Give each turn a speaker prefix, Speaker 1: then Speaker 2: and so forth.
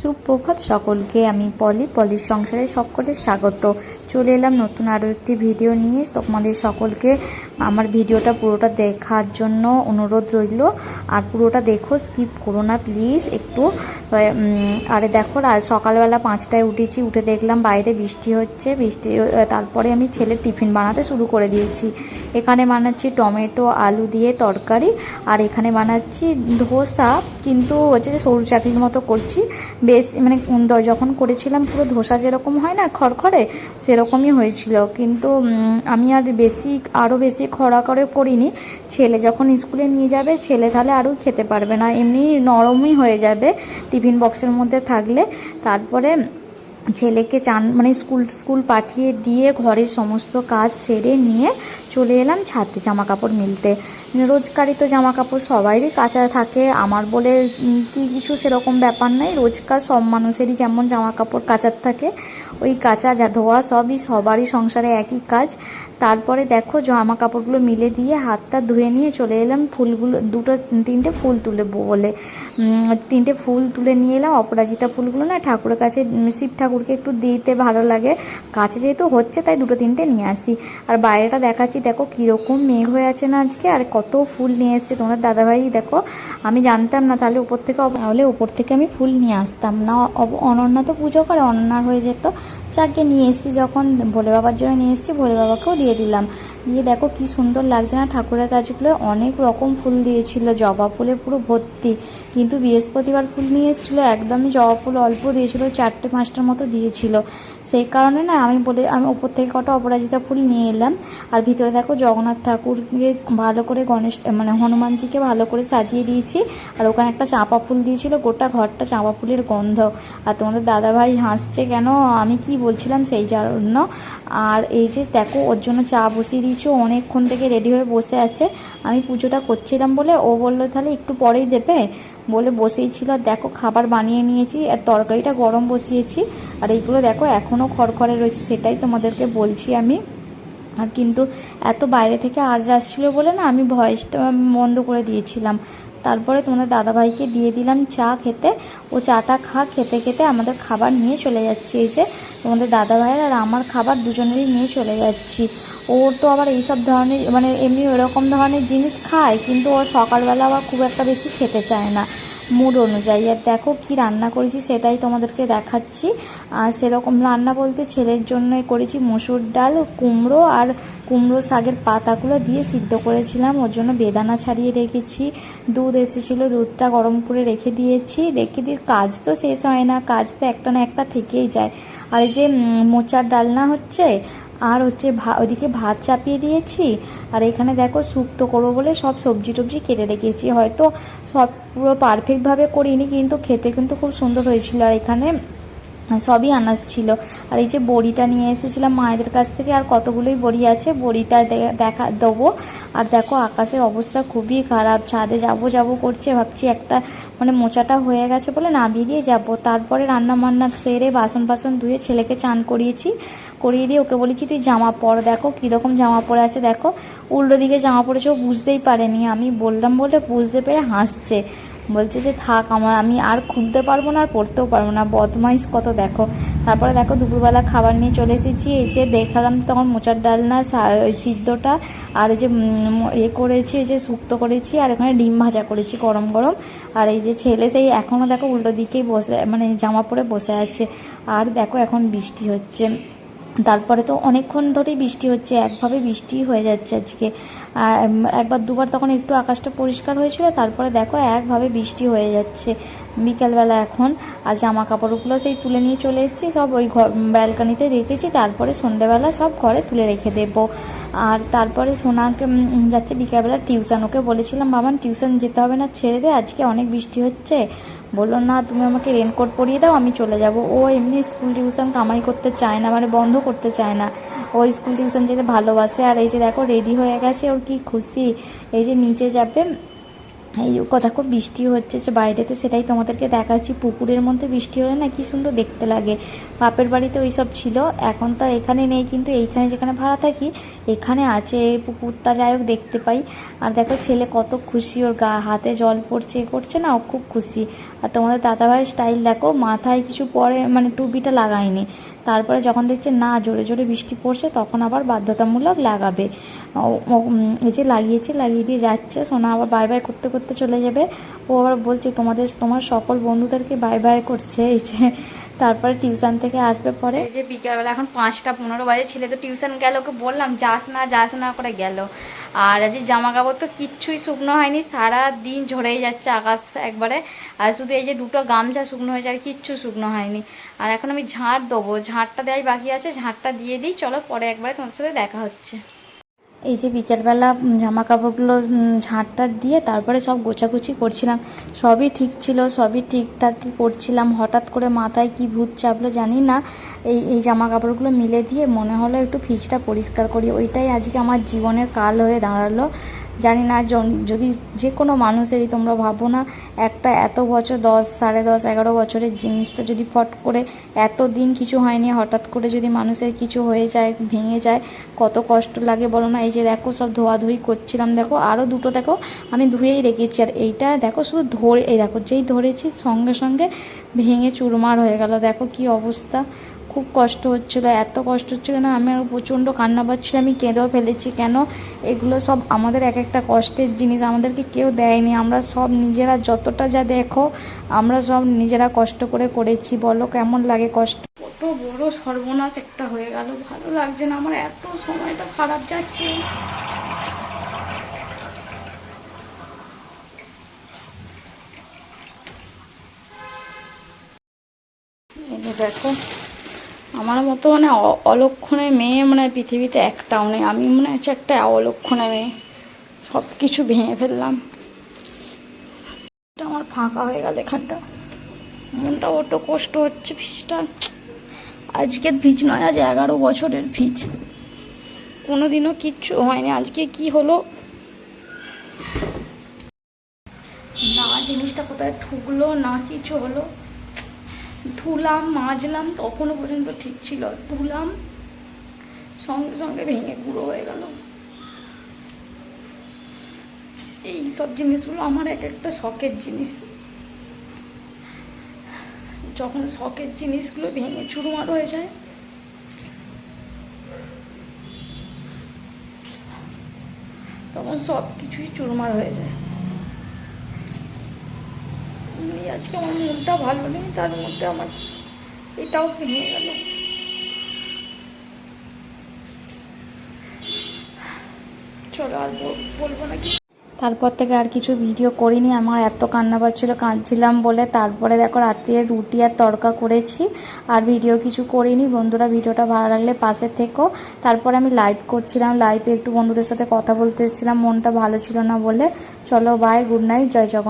Speaker 1: সুপ্রভাত সকলকে, আমি পলি, পলির সংসারে সকলের স্বাগত। চলে এলাম নতুন আরও একটি ভিডিও নিয়ে। তোমাদের সকলকে আমার ভিডিওটা পুরোটা দেখার জন্য অনুরোধ রইল। আর পুরোটা দেখো স্কিপ করো না প্লিজ একটু আরে দেখো সকালবেলা পাঁচটায় উঠেছি, উঠে দেখলাম বাইরে বৃষ্টি হচ্ছে, বৃষ্টি তারপরে আমি ছেলের টিফিন বানাতে শুরু করে দিয়েছি। এখানে বানাচ্ছি টমেটো, আলু দিয়ে তরকারি, আর এখানে বানাচ্ছি ধোসা। কিন্তু হচ্ছে যে সরু চাকরির মতো করছি। বেশ মানে যখন করেছিলাম পুরো ধোসা যেরকম হয় না, খড়খড়ে, সেরকমই হয়েছিল। কিন্তু আমি আর বেশি আরও বেশি খরা করে করিনি ছেলে যখন স্কুলে নিয়ে যাবে, ছেলে তাহলে আরও খেতে পারবে না। এমনি নরমই হয়ে যাবে টিফিন বক্সের মধ্যে থাকলে। তারপরে ছেলেকে চান মানে স্কুল স্কুল পাঠিয়ে দিয়ে ঘরের সমস্ত কাজ সেরে নিয়ে চলে এলাম ছাদে জামা কাপড় মিলতে। রোজকারই তো জামা কাপড় সবারই কাঁচা থাকে। আমার বলে কি কিছু সেরকম ব্যাপার নাই। রোজকার সব মানুষেরই যেমন জামা কাপড় কাচার থাকে, ওই কাঁচা যা ধোয়া সবই সবারই সংসারে একই কাজ। তারপরে দেখো জামা কাপড়গুলো মিলে দিয়ে হাতটা ধুয়ে নিয়ে চলে এলাম। ফুলগুলো, দুটো, তিনটে ফুল তুলে বলে তিনটে ফুল তুলে নিয়ে এলাম। অপরাজিতা ফুলগুলো না ঠাকুরের কাছে শিব ঠাকুরকে একটু দিতে ভালো লাগে। কাছে যেহেতু হচ্ছে, তাই দুটো, তিনটে নিয়ে আসি। আর বাইরেটা দেখাচ্ছি, দেখো কীরকম মেঘ হয়ে আছে না আজকে। আর কত ফুল নিয়ে এসছে তোমার দাদাভাই, দেখো, আমি জানতাম না, তাহলে উপর থেকে তাহলে উপর থেকে আমি ফুল নিয়ে আসতাম না। অনন্যা তো পুজো করে অনন্যার হয়ে যেত। যাকে নিয়ে এসেছি, যখন ভোলে বাবার জন্য নিয়ে এসেছি, ভোলে বাবাকেও দিয়ে দিলাম। দিয়ে দেখো কি সুন্দর লাগছে না, ঠাকুরের গাছগুলো অনেক রকম ফুল দিয়েছিল, জবা ফুলে পুরো ভর্তি। কিন্তু বৃহস্পতিবার ফুল নিয়ে এসেছিল, একদমই জবা ফুল অল্প দিয়েছিল, চারটে পাঁচটার মতো দিয়েছিল। সেই কারণে না, আমি বলে, আমি ওপর থেকে কটা অপরাজিতা ফুল নিয়ে এলাম। আর ভিতরে দেখো জগন্নাথ ঠাকুরকে ভালো করে গণেশ মানে হনুমানজিকে ভালো করে সাজিয়ে দিয়েছি। আর ওখানে একটা চাঁপা ফুল দিয়েছিল, গোটা ঘরটা চাঁপা ফুলের গন্ধ। আর তোমাদের দাদাভাই হাসছে কেন? আমি কি বলছিলাম সেই জন্য? আর এই যে দেখো, ওর জন্য চা বসিয়ে দিয়েছি অনেকক্ষণ থেকে রেডি হয়ে বসে আছে। আমি পুজোটা করছিলাম বলে ও বলল, তাহলে একটু পরেই দেবে? বলে বসেই ছিল আর দেখো, খাবার বানিয়ে নিয়েছি, আর তরকারিটা গরম বসিয়েছি। আর এইগুলো দেখো এখনও খড়খড়ে রয়েছে, সেটাই তোমাদেরকে বলছি আমি। আর কিন্তু এত বাইরে থেকে আজ আসছিল বলে না আমি ভয়েসটা বন্ধ করে দিয়েছিলাম। তারপরে তোমাদের দাদাভাইকে দিয়ে দিলাম চা খেতে। ও চাটা খা খেতে খেতে আমাদের খাবার নিয়ে চলে যাচ্ছি যে তোমাদের দাদাভাইয়ের আর আমার খাবার দুজনেরই নিয়ে চলে যাচ্ছি। ওর তো আবার এইসব ধরনের মানে এমনি ওরকম ধরনের জিনিস খায়, কিন্তু ও সকালবেলা আবার খুব একটা বেশি খেতে চায় না। মুড অনুযায়ী। আর দেখো কি রান্না করেছি সেটাই তোমাদেরকে দেখাচ্ছি। আর সেরকম রান্না বলতে ছেলের জন্য করেছি মসুর ডাল, কুমড়ো আর কুমড়ো শাকের পাতাগুলো দিয়ে সিদ্ধ করেছিলাম। ওর জন্য বেদানা ছাড়িয়ে রেখেছি। দুধ এসেছিল, দুধটা গরম করে রেখে দিয়েছি। রেখে দিয়ে কাজ তো শেষ হয় না, কাজ তো একটা না একটা থেকেই যায়। আর এই যে মোচার ডালনা হচ্ছে আর হচ্ছে ভা- ওদিকে ভাত চাপিয়ে দিয়েছি। আর এখানে দেখো শুক্তো করব বলে সব সবজি টবজি কেটে রেখেছি। হয়তো সব পুরো পারফেক্টভাবে করিনি, কিন্তু খেতে কিন্তু খুব সুন্দর হয়েছিল। আর এখানে সবই আনাজ ছিল। আর এই যে বড়িটা নিয়ে এসেছিলাম মায়েদের কাছ থেকে, আর কতগুলোই বড়ি আছে, বড়িটা দেখা, দেবো। আর দেখো, আকাশের অবস্থা খুবই খারাপ, ছাদে যাব যাব করছে, ভাবছি একটা মানে মোচাটা হয়ে গেছে বলে নামিয়ে দিয়ে যাব। তারপরে রান্না বান্না সেরে বাসন বাসন ধুয়ে ছেলেকে চান করিয়েছি। করিয়ে দিয়ে ওকে বলেছি, তুই জামা পর দেখো, কীরকম জামা পরে আছে দেখো। উল্টো দিকে জামা পরেছে, ও বুঝতেই পারেনি। আমি বললাম বলে বুঝতে পেরে হাসছে। বলছে যে, থাক, আমার, আমি আর খুলতে পারব না আর পড়তেও পারব না। বদমাইশ কত, দেখো। তারপরে দেখো, দুপুরবেলা খাবার নিয়ে চলে এসেছি। এসে দেখালাম তখন মোচার ডালনা, সা- ওই সিদ্ধটা, আর এই যে এ করেছি, এই যে শুক্তো করেছি, আর এখানে ডিম ভাজা করেছি গরম গরম। আর এই যে ছেলে সেই এখনও দেখো উল্টো দিকেই বসে মানে জামা পরে বসে আছে। আর দেখো, এখন বৃষ্টি হচ্ছে। তারপরে তো অনেকক্ষণ ধরেই বৃষ্টি হচ্ছে, একভাবে বৃষ্টি হয়ে যাচ্ছে আজকে। একবার দুবার তখন একটু আকাশটা পরিষ্কার হয়েছিল, তারপরে দেখো একভাবে বৃষ্টি হয়ে যাচ্ছে বিকালবেলা এখন। আর জামা কাপড়গুলো সেই তুলে নিয়ে চলে এসেছি, সব ওই ঘর ব্যালকানিতে রেখেছি, তারপরে সন্ধেবেলা সব ঘরে তুলে রেখে দেবো। আর তারপরে সোনাকে যাচ্ছে বিকালবেলা টিউশন, ওকে বলেছিলাম, বাবান, টিউশন যেতে হবে না, ছেড়ে দে, আজকে অনেক বৃষ্টি হচ্ছে। বলল, না, তুমি আমাকে রেনকোট পরিয়ে দাও, আমি চলে যাব। ও এমনি স্কুল টিউশন কামাই করতে চায় না মানে বন্ধ করতে চায় না। ও স্কুল টিউশন যেতে ভালোবাসে, আর এই যে দেখো রেডি হয়ে গেছে, ওর কি খুশি? এই যে নিচে যাবে এই কথা খুব বৃষ্টি হচ্ছে যে বাইরেতে সেটাই তোমাদেরকে দেখাচ্ছি। পুকুরের মধ্যে বৃষ্টি হলে না কি সুন্দর দেখতে লাগে। বাপের বাড়িতে ওই সব ছিল, এখন তো এখানে নেই, কিন্তু এইখানে যেখানে ভাড়া থাকি, এখানে আছে এই পুকুরটা, যাই হোক দেখতে পাই। আর দেখো ছেলে কত খুশি, ওর গা, হাতে জল পড়ছে, এ করছে না, ও খুব খুশি। আর তোমাদের দাদাভাইয়ের স্টাইল দেখো, মাথায় কিছু পরে মানে টুপিটা লাগায়নি। তারপরে যখন দেখছে না, জোরে জোরে বৃষ্টি পড়ছে, তখন আবার বাধ্যতামূলক লাগাবে। এই যে লাগিয়েছে, লাগিয়ে দিয়ে যাচ্ছে, সোনা আবার বাই বাই করতে করতে চলে যাবে। ও আবার বলছে, তোমাদের, তোমার সকল বন্ধুদেরকে বাই বাই করছে। এই যে তারপরে টিউশন থেকে আসবে পরে। যে বিকালবেলা এখন পাঁচটা পনেরো বাজে, ছেলে তো টিউশন গেল ওকে বললাম, যাস না যাস না করে গেল। আর আজ জামা কাপড় তো কিচ্ছুই শুকনো হয়নি সারা দিন ঝরেই যাচ্ছে আকাশ একবারে। আর শুধু এই যে দুটো গামছা শুকনো হয়েছে আর কিচ্ছু শুকনো হয়নি। আর এখন আমি ঝাঁট দেবো, ঝাঁটটা দেওয়াই বাকি আছে, ঝাঁটটা দিয়ে দিই, চলো পরে একবারে তোমার সাথে দেখা হচ্ছে। এই যে বিকেলবেলা জামা কাপড়গুলো ঝাঁট টাট দিয়ে তারপরে সব গোছাগুছি করছিলাম। সবই ঠিক ছিল, সবই ঠিকঠাক করছিলাম। হঠাৎ করে মাথায় কি ভূত চাপলো জানি না। এই এই জামা কাপড়গুলো মিলে দিয়ে মনে হলো একটু ফ্রিজটা পরিষ্কার করি। ওইটাই আজকে আমার জীবনের কাল হয়ে দাঁড়াল। জানি না যদি যে কোনো মানুষেরই তোমরা ভাবো না, একটা এত বছর, দশ, সাড়ে দশ, এগারো বছরের জিনিসটা যদি ফট করে এত দিন কিছু হয়নি, হঠাৎ করে যদি মানুষের কিছু হয়ে যায়, ভেঙে যায়, কত কষ্ট লাগে বলো না? এই যে দেখো সব ধোয়াধুয়ি করছিলাম, দেখো আরও দুটো দেখো, আমি ধুয়েই রেখেছি, আর এইটা দেখো শুধু ধরে এই দেখো যেই ধরেছি, সঙ্গে সঙ্গে ভেঙে চুরমার হয়ে গেল, দেখো কি অবস্থা। খুব কষ্ট হচ্ছিল এত কষ্ট হচ্ছিল না আমি আর প্রচণ্ড কান্না পাচ্ছিল আমি কেঁদেও ফেলেছি। কেন? এগুলো সব আমাদের এক একটা কষ্টের জিনিস আমাদেরকে কেউ দেয়নি। আমরা সব নিজেরা যতটা যা দেখো আমরা সব নিজেরা কষ্ট করে করেছি। বলো কেমন লাগে কষ্ট? কত বড় সর্বনাশ একটা হয়ে গেল। ভালো লাগছে না আমার এত সময়টা খারাপ যাচ্ছে। দেখো আমার মতো মানে অলক্ষণে মেয়ে মানে পৃথিবীতে একটাও নেই। আমি মনে হচ্ছে একটা অলক্ষণে মেয়ে। সব কিছু ভেঙে ফেললাম। আমার ফাঁকা হয়ে গেল এখানটা। মনটা অত কষ্ট হচ্ছে ভিজটা আজকের ভিজ নয়, আজ এগারো বছরের ভিজ কোনো দিনও কিচ্ছু হয়নি। আজকে কি হলো? না জিনিসটা কোথায় ঠুকলো, না কিছু হলো। ধুলাম, মাজলাম, তখনও পর্যন্ত ঠিক ছিল। ধুলাম, সঙ্গে সঙ্গে ভেঙে গুঁড়ো হয়ে গেল। এই সব জিনিসগুলো আমার এক একটা শখের জিনিস। যখন শখের জিনিসগুলো ভেঙে চুরমার হয়ে যায়, তখন সব কিছুই চুরমার হয়ে যায়। এমনি আজকে আমার মনটা ভালো নেই, তার মধ্যে আমার এটাও ভেঙে গেল। চলো আর বল- বলব তারপর থেকে আর কিছু ভিডিও করিনি, আমার এত কান্না পাচ্ছিল কাঁদছিলাম বলে। তারপরে দেখো, রাত্রে রুটি আর তড়কা করেছি, আর ভিডিও কিছু করিনি। বন্ধুরা, ভিডিওটা ভালো লাগলে পাশে থেকো। তারপরে আমি লাইভ করছিলাম লাইভে একটু বন্ধুদের সাথে কথা বলতে এসেছিলাম, মনটা ভালো ছিল না বলে। চলো বাই গুড নাইট জয় জগন্নাথ।